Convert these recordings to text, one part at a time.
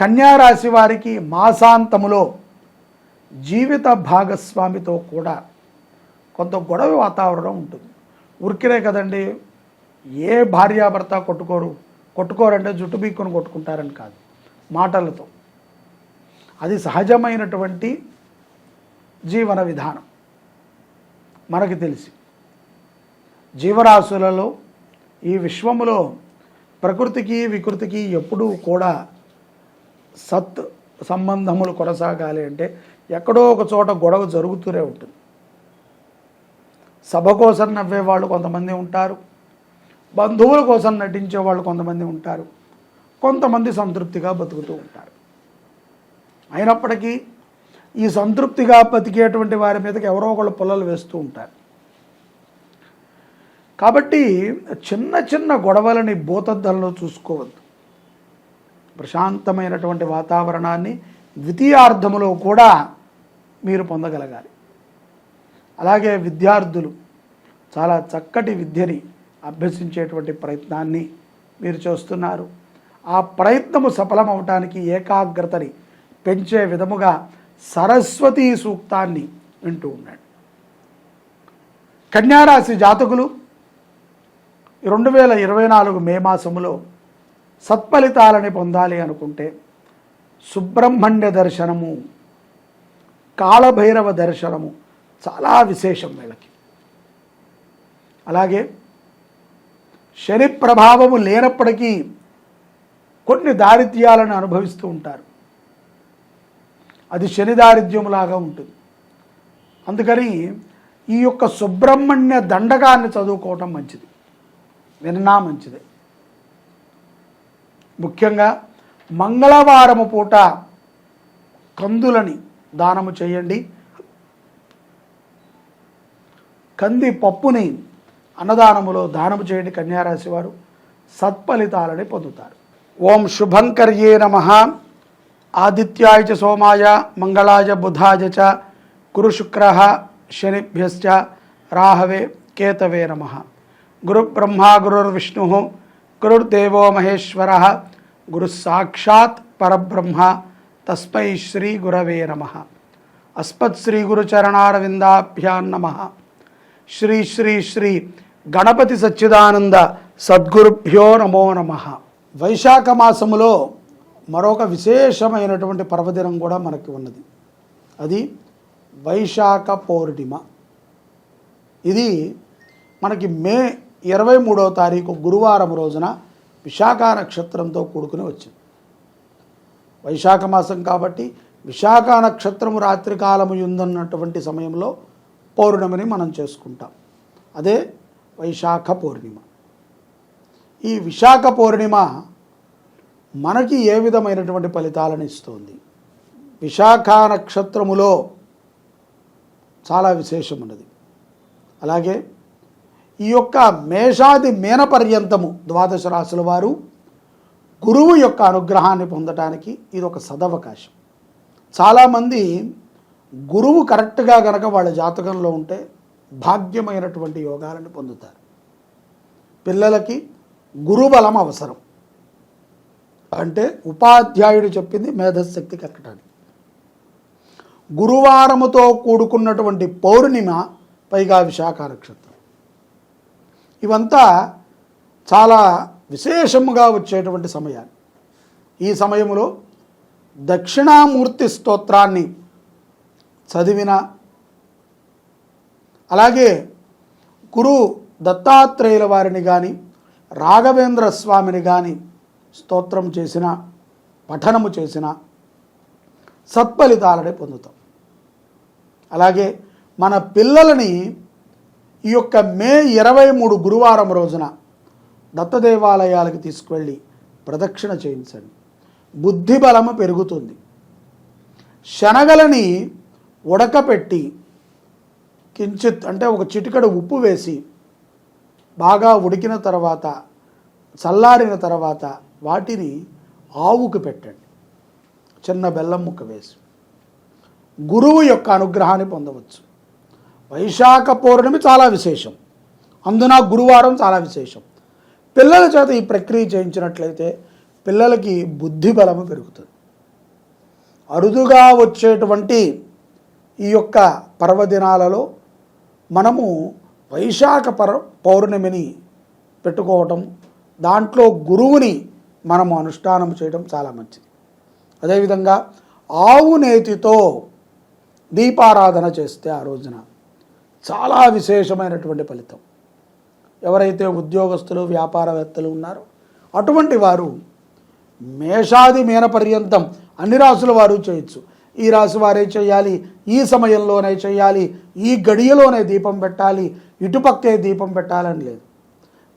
కన్యారాశి వారికి మాసాంతములో జీవిత భాగస్వామితో కూడా కొంత గొడవ వాతావరణం ఉంటుంది. ఉరికినే కదండి. ఏ భార్యాభర్త కొట్టుకోరు. కొట్టుకోరంటే జుట్టు బీక్కుని కొట్టుకుంటారని కాదు. మాటలతో. అది సహజమైనటువంటి జీవన విధానం. మనకి తెలిసి. జీవరాశులలో ఈ విశ్వములో ప్రకృతికి వికృతికి ఎప్పుడూ కూడా సత్ సంబంధములు కొనసాగాలి అంటే ఎక్కడో ఒక చోట గొడవ జరుగుతూనే ఉంటుంది. సభ కోసం నవ్వే వాళ్ళు కొంతమంది ఉంటారు. బంధువుల కోసం నటించే వాళ్ళు కొంతమంది ఉంటారు. కొంతమంది సంతృప్తిగా బతుకుతూ ఉంటారు. అయినప్పటికీ ఈ సంతృప్తిగా బతికేటువంటి వారి మీదకి ఎవరో ఒకళ్ళు పుల్లలు వేస్తూ ఉంటారు. కాబట్టి చిన్న చిన్న గొడవలని భూతద్దంలో చూసుకోవద్దు. ప్రశాంతమైనటువంటి వాతావరణాన్ని ద్వితీయార్థములో కూడా మీరు పొందగలగాలి. అలాగే విద్యార్థులు చాలా చక్కటి విద్యని అభ్యసించేటువంటి ప్రయత్నాన్ని మీరు చేస్తున్నారు. ఆ ప్రయత్నము సఫలమవటానికి ఏకాగ్రతని పెంచే విధముగా సరస్వతీ సూక్తాన్ని వింటూ ఉన్నాడు కన్యారాశి జాతకులు రెండు వేల ఇరవై నాలుగు మే మాసములో సత్ఫలితాలని పొందాలి అనుకుంటే సుబ్రహ్మణ్య దర్శనము కాళభైరవ దర్శనము చాలా విశేషం వీళ్ళకి. అలాగే శని ప్రభావము లేనప్పటికీ కొన్ని దారిద్ర్యాలను అనుభవిస్తూ ఉంటారు. అది శని దారిద్ర్యములాగా ఉంటుంది. అందుకని ఈ యొక్క సుబ్రహ్మణ్య దండకాన్ని చదువుకోవటం మంచిది. విన్నా మంచిదే. ముఖ్యంగా మంగళవారము పూట కందులని దానము చేయండి. కంది పప్పుని అన్నదానములో దానము చేయండి కన్యారాశి వారు. సత్ఫలితాలని పొందుతారు. ఓం శుభంకర్యే నమ. ఆదిత్యాయ చ సోమాయ మంగళాయ బుధాయ చ గురు శుక్ర శనిభ్యశ్చ రాహవే కేతవే నమ. గురు బ్రహ్మా గురుర్విష్ణు గురుర్దేవో మహేశ్వర గురు సాక్షాత్ పరబ్రహ్మ తస్మై శ్రీ గురవే నమ. అస్మత్ శ్రీ గురుచరణారవిందాభ్యాం నమ. శ్రీ శ్రీ శ్రీ గణపతి సచ్చిదానంద సద్గురుభ్యో నమో నమ. వైశాఖ మాసములో మరొక విశేషమైనటువంటి పర్వదినం కూడా మనకి ఉన్నది. అది వైశాఖ పౌర్ణిమ. ఇది మనకి మే ఇరవై మూడవ తారీఖు గురువారం రోజున విశాఖ నక్షత్రంతో కూడుకుని వచ్చింది. వైశాఖ మాసం కాబట్టి విశాఖ నక్షత్రము రాత్రికాలము ఉందన్నటువంటి సమయంలో పౌర్ణమిని మనం చేసుకుంటాం. అదే వైశాఖ పౌర్ణిమ. ఈ విశాఖ పౌర్ణిమ మనకి ఏ విధమైనటువంటి ఫలితాలను ఇస్తుంది? విశాఖ నక్షత్రములో చాలా విశేషం ఉన్నది అలాగే ఈ యొక్క మేషాది మేన పర్యంతము ద్వాదశ రాశుల వారు గురువు యొక్క అనుగ్రహాన్ని పొందటానికి ఇది ఒక సదవకాశం. చాలామంది గురువు కరెక్ట్గా గనక వాళ్ళ జాతకంలో ఉంటే భాగ్యమైనటువంటి యోగాలను పొందుతారు. పిల్లలకి గురుబలం అవసరం. అంటే ఉపాధ్యాయుడు చెప్పింది మేధశక్తి కక్కటానికి. గురువారముతో కూడుకున్నటువంటి పౌర్ణిమ పైగా విశాఖ నక్షత్రం. ఇవంతా చాలా విశేషముగా వచ్చేటువంటి సమయాలు. ఈ సమయంలో దక్షిణామూర్తి స్తోత్రాన్ని చదివిన అలాగే గురు దత్తాత్రేయుల వారిని కానీ రాఘవేంద్ర స్వామిని కానీ స్తోత్రం చేసిన పఠనము చేసిన సత్ఫలితాలని పొందుతాం. అలాగే మన పిల్లలని ఈ యొక్క మే ఇరవై మూడు గురువారం రోజున దత్తదేవాలయాలకు తీసుకువెళ్ళి ప్రదక్షిణ చేయించండి. బుద్ధి బలము పెరుగుతుంది. శనగలని ఉడకపెట్టి కించిత్ అంటే ఒక చిటికడ ఉప్పు వేసి బాగా ఉడికిన తర్వాత చల్లారిన తర్వాత వాటిని ఆవుకు పెట్టండి. చిన్న బెల్లం ముక్క వేసి. గురువు యొక్క అనుగ్రహాన్ని పొందవచ్చు. వైశాఖ పౌర్ణమి చాలా విశేషం. అందున గురువారం చాలా విశేషం. పిల్లల చేత ఈ ప్రక్రియ చేయించినట్లయితే పిల్లలకి బుద్ధి బలము పెరుగుతుంది. అరుదుగా వచ్చేటువంటి ఈ యొక్క పర్వదినాలలో మనము వైశాఖ పర్ పౌర్ణమిని పెట్టుకోవటం దాంట్లో గురువుని మనము అనుష్ఠానం చేయడం చాలా మంచిది. అదేవిధంగా ఆవు నేతితో దీపారాధన చేస్తే ఆ రోజున చాలా విశేషమైనటువంటి ఫలితం. ఎవరైతే ఉద్యోగస్తులు వ్యాపారవేత్తలు ఉన్నారో అటువంటి వారు మేషాది మీన పర్యంతం అన్ని రాసుల వారు చేయొచ్చు. ఈ రాశి వారే చేయాలి ఈ సమయంలోనే చేయాలి ఈ గడియలోనే దీపం పెట్టాలి ఇటుపక్కే దీపం పెట్టాలని లేదు.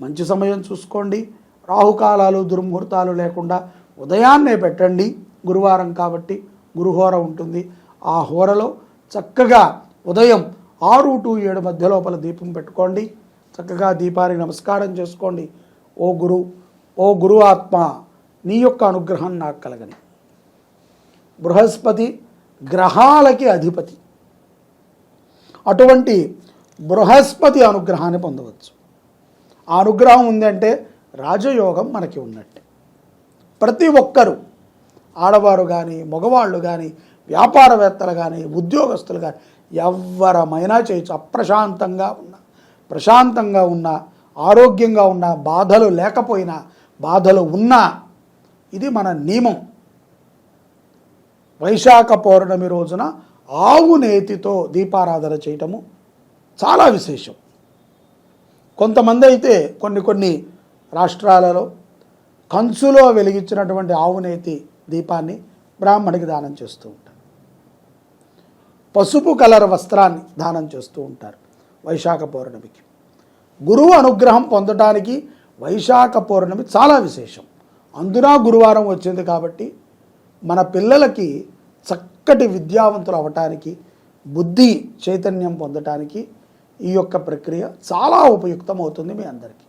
మంచి సమయం చూసుకోండి. రాహుకాలాలు దుర్ముహూర్తాలు లేకుండా ఉదయాన్నే పెట్టండి. గురువారం కాబట్టి గురుహోర ఉంటుంది. ఆ హోరలో చక్కగా ఉదయం ఆరు టు ఏడు మధ్య లోపల దీపం పెట్టుకోండి. చక్కగా దీపానికి నమస్కారం చేసుకోండి. ఓ గురు ఓ గురు ఆత్మ నీ యొక్క అనుగ్రహం నాకు కలగని. బృహస్పతి గ్రహాలకి అధిపతి. అటువంటి బృహస్పతి అనుగ్రహాన్ని పొందవచ్చు. ఆ అనుగ్రహం ఉందంటే రాజయోగం మనకి ఉన్నట్టే. ప్రతి ఒక్కరూ ఆడవారు కానీ మగవాళ్ళు కానీ వ్యాపారవేత్తలు కానీ ఉద్యోగస్తులు కానీ ఎవరమైనా చేయొచ్చు. అప్రశాంతంగా ఉన్న ప్రశాంతంగా ఉన్న ఆరోగ్యంగా ఉన్న బాధలు లేకపోయినా బాధలు ఉన్నా ఇది మన నియమం. వైశాఖ పౌర్ణమి రోజున ఆవు నేతితో దీపారాధన చేయటము చాలా విశేషం. కొంతమంది అయితే కొన్ని కొన్ని రాష్ట్రాలలో కంచులో వెలిగించినటువంటి ఆవునేతి దీపాన్ని బ్రాహ్మణికి దానం చేస్తూ ఉంటారు. పసుపు కలర్ వస్త్రాన్ని దానం చేస్తూ ఉంటారు వైశాఖ పౌర్ణమికి. గురువు అనుగ్రహం పొందడానికి వైశాఖ పౌర్ణమి చాలా విశేషం. అందున గురువారం వచ్చింది కాబట్టి మన పిల్లలకి చక్కటి విద్యావంతులు అవటానికి బుద్ధి చైతన్యం పొందటానికి ఈ యొక్క ప్రక్రియ చాలా ఉపయుక్తం అవుతుంది మీ అందరికీ.